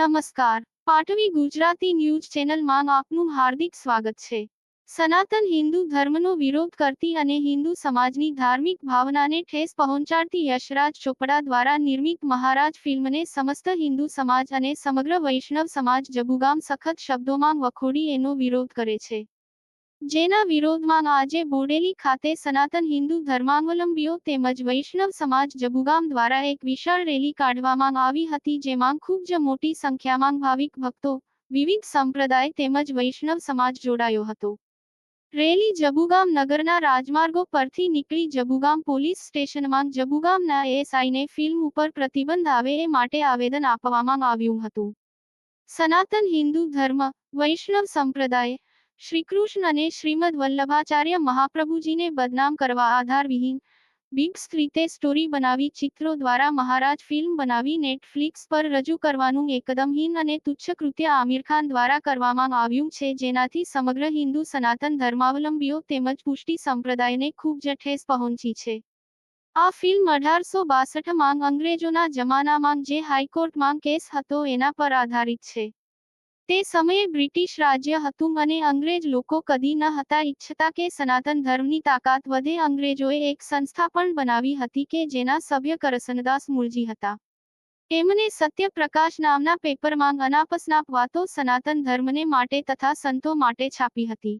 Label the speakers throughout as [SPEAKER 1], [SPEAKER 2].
[SPEAKER 1] નમસ્કાર. પાટવી ગુજરાતી ન્યૂઝ ચેનલમાં આપનું હાર્દિક સ્વાગત છે. સનાતન હિન્દુ ધર્મનો વિરોધ કરતી અને હિન્દુ સમાજની ધાર્મિક ભાવનાને ઠેસ પહોંચાડતી યશરાજ ચોપડા દ્વારા નિર્મિત મહારાજ ફિલ્મને સમસ્ત હિન્દુ સમાજ અને સમગ્ર વૈષ્ણવ સમાજ જબુગામ સખત શબ્દોમાં વખોડી એનો વિરોધ કરે છે. જેના વિરોધમાં આજે બોડેલી ખાતે સનાતન હિન્દુ ધર્માવલંબીઓ તેમજ વૈષ્ણવ સમાજ જબુગામ દ્વારા એક વિશાળ રેલી કાઢવામાં આવી હતી જેમાં ખૂબ જ મોટી સંખ્યામાં ભાવિક ભક્તો, વિવિધ સંપ્રદાય તેમજ વૈષ્ણવ સમાજ જોડાયો હતો. રેલી જબુગામ નગરના રાજમાર્ગો પરથી નીકળી જબુગામ પોલીસ સ્ટેશનમાં જબુગામના એએસઆઈને ફિલ્મ ઉપર પ્રતિબંધ આવે એ માટે આવેદન આપવામાં આવ્યું હતું. સનાતન હિન્દુ ધર્મ, વૈષ્ણવ સંપ્રદાય શ્રીકૃષ્ણ અને શ્રીમદ વલ્લભાચાર્ય મહાપ્રભુજીને બદનામ કરવા આધારવિહીન બિગ્સ રીતે સ્ટોરી બનાવી ચિત્રો દ્વારા મહારાજ ફિલ્મ બનાવી નેટફ્લિક્સ પર રજૂ કરવાનું એકદમહીન અને તુચ્છ કૃત્ય આમિર ખાન દ્વારા કરવામાં આવ્યું છે, જેનાથી સમગ્ર હિન્દુ સનાતન ધર્માવલંબીઓ તેમજ પુષ્ટિ સંપ્રદાયને ખૂબ જ ઠેસ પહોંચી છે. આ ફિલ્મ અઢારસો બાસઠમાં અંગ્રેજોના જમાનામાં જે હાઈકોર્ટમાં કેસ હતો એના પર આધારિત છે. તે સમયે બ્રિટિશ રાજ્ય હતું અને અંગ્રેજ લોકો કદી ન હતા ઈચ્છતા કે સનાતન ધર્મની તાકાત વધે. અંગ્રેજોએ એક સંસ્થા પણ બનાવી હતી કે જેના સભ્ય કરસનદાસ મુળજી હતા. એમને સત્યપ્રકાશ નામના પેપરમાં અનાપસનાપ વાતો સનાતન ધર્મને માટે તથા સંતો માટે છાપી હતી.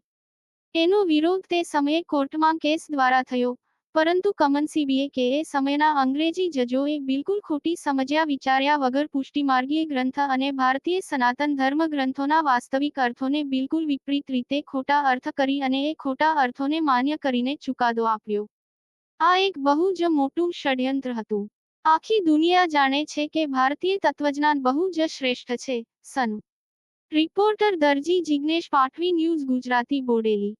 [SPEAKER 1] એનો વિરોધ તે સમયે કોર્ટમાં કેસ દ્વારા થયો. પરંતુ કમનસીબીએ કે એ સમયના અંગ્રેજી જજોએ બિલકુલ ખોટી સમજ્યા વિચાર્યા વગર પુષ્ટિમાર્ગીય ગ્રંથ અને ભારતીય સનાતન ધર્મ ગ્રંથોના વાસ્તવિક અર્થોને બિલકુલ વિપરીત રીતે ખોટા અર્થ કરી અને એ ખોટા અર્થોને માન્ય કરીને ચુકાદો આપ્યો. આ એક બહુ જ મોટું ષડયંત્ર હતું. આખી દુનિયા જાણે છે કે ભારતીય તત્વજ્ઞાન બહુ જ શ્રેષ્ઠ છે. સન. રિપોર્ટર દરજી જિગ્નેશ પાઠવી ન્યૂઝ ગુજરાતી બોડેલી.